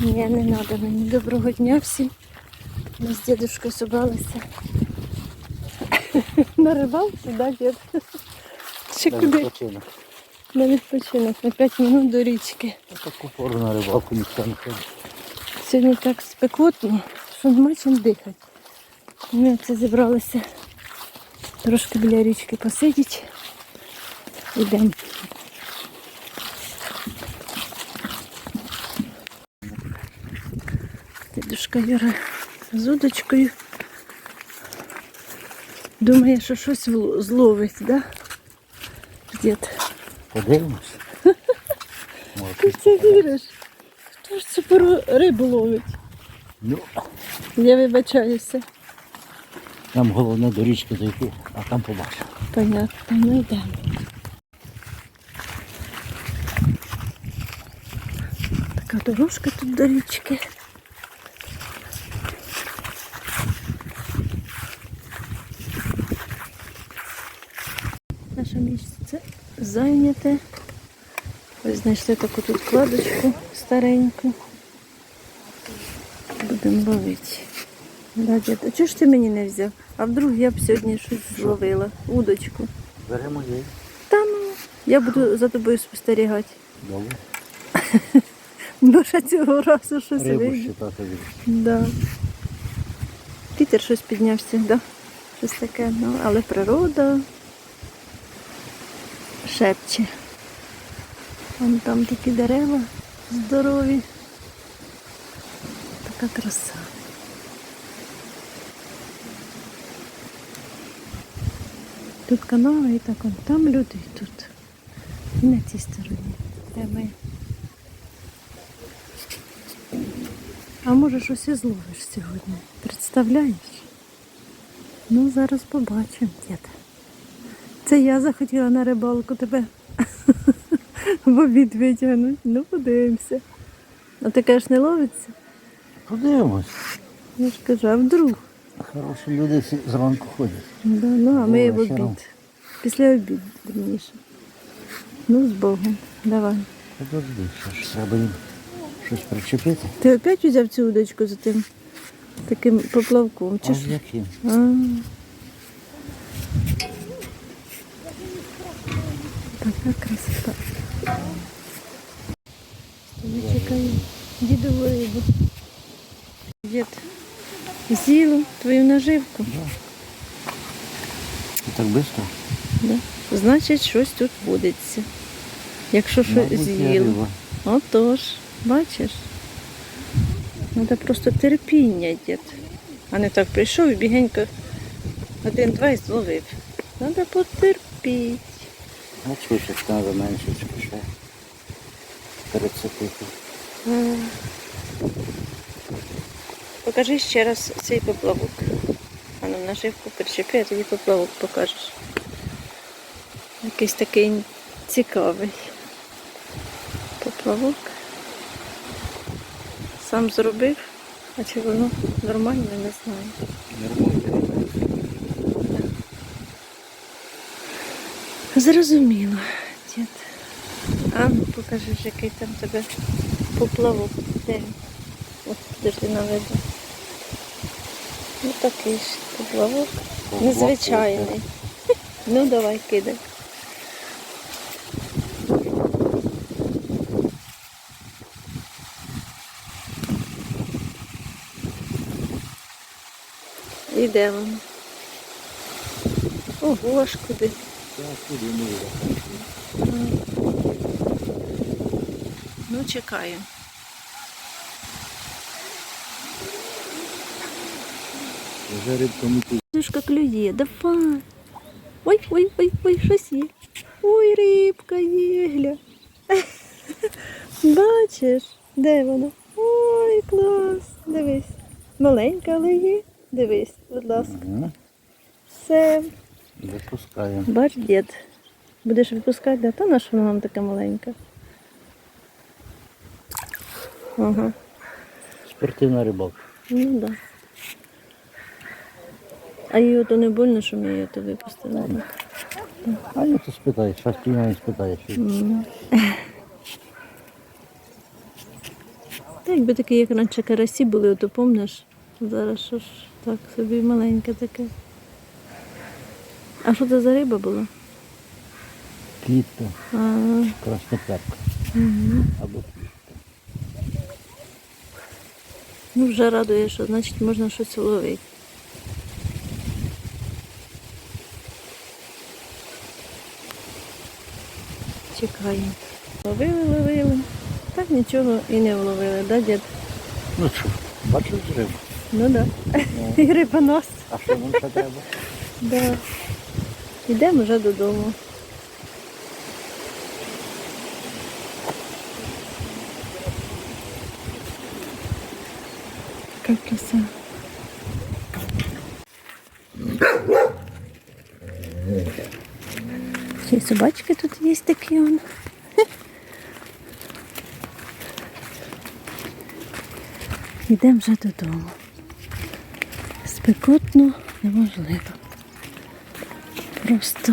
Ні, не треба мені. Доброго дня всім. Ми з дідушкою собралися. На рибалку, да, дід? Чи куди? На відпочинок на 5 минут до річки. Таку пору на рибалку ніхто не ходить. Сьогодні так спекотно, що нема чим дихати. Ми це зібралися трошки біля річки посидіти. Йдемо. Юра з удочкою. Думає, що щось зловить, да? Дід. Подивимось. Ти це віриш? Хто ж цю рибу ловить? Ну, Я вибачаюся. нам головне до річки дойти, а там побачимо. Понятно, ну йдемо. Така дорожка тут до річки. Наше місце зайняте. Ось знайшли таку тут кладочку стареньку. Будемо ловити. Да, дід, а чого ж ти мені не взяв? А вдруг я б сьогодні щось зловила? Удочку. Беремо її. Та ну, я буду за тобою спостерігати. Добре. Може цього разу щось Рибу вийде. Да. Вітер щось піднявся, да? Щось таке, ну, але природа шепче. Вон там такі дерева здорові. Така краса. Тут канава і так он. Там люди і тут. І на цій стороні. Де ми. А може щось і зловиш сьогодні. Представляєш? Ну, зараз побачимо, дід. Це я захотіла на рибалку тебе в обід витягнути. Ну, подивимося. А ти кажеш, не ловиться? Подивимось. Я ж кажу, а вдруг? Хороші люди зранку ходять. Да, ну, а ми в обід. Після обід, вірніше. Ну, з Богом. Давай. Подожди, що ж треба їм щось причепити. Ти опять взяв цю удочку за тим таким поплавком? А Чи з яким? А. Така красота. Я чекаю дідову рибу. Дід, з'їла твою наживку. Так швидко? Да? Значить, щось тут водиться. Якщо щось Мабуть, з'їло. Отож, бачиш? Треба просто терпіння, дід. А не так прийшов і бігенько один-два і зловив. Треба потерпіти. А чучок треба менше ще. Перецепити. Покажи ще раз цей поплавок. А ну наживку причепи, а тоді поплавок покажеш. Якийсь такий цікавий поплавок. Сам зробив, а чи воно нормальне, не знаю. Нормально. Зрозуміло, дід. А ну покажи, ж, який там тебе поплавок. Де він? От подожди наведу. Ну такий ж поплавок. Незвичайний. Ну давай кидай. Іде воно. Ого, аж куди. Так, куди не. Ну, чекаю. Вже рибка мутить. Душка клює, давай. Ой, ой, ой, ой, щось є. Ой, рибка є, гля. Бачиш, де вона? Ой, клас. Дивись. Маленька, але є. Дивись, будь ласка. Ага. Все. Випускаємо. Бач, дід. Будеш випускати, да? Та на що вона нам така маленька? Ага. Спортивна рибалка. Ну так. Да. А їй ото не больно, що ми її то випустили. А я то спитаю, зараз піймаю спитаю. що М. Та якби такі, як раніше карасі були, то помниш, зараз що ж так собі маленьке таке. А що це за риба була? Клітка, А, красноперка. угу. Або клітка. Ну, вже радує, що значить можна щось ловити. Чекаємо. Ловили, ловили. Так нічого і не вловили, да, дід? Ну що, бачиш рибу? Ну да. І рибонос. А що нам ще треба? Да. Йдемо вже додому. Яка краса. Ще й собачки тут є такі он. Йдемо вже додому. Спекотно неможливо. Просто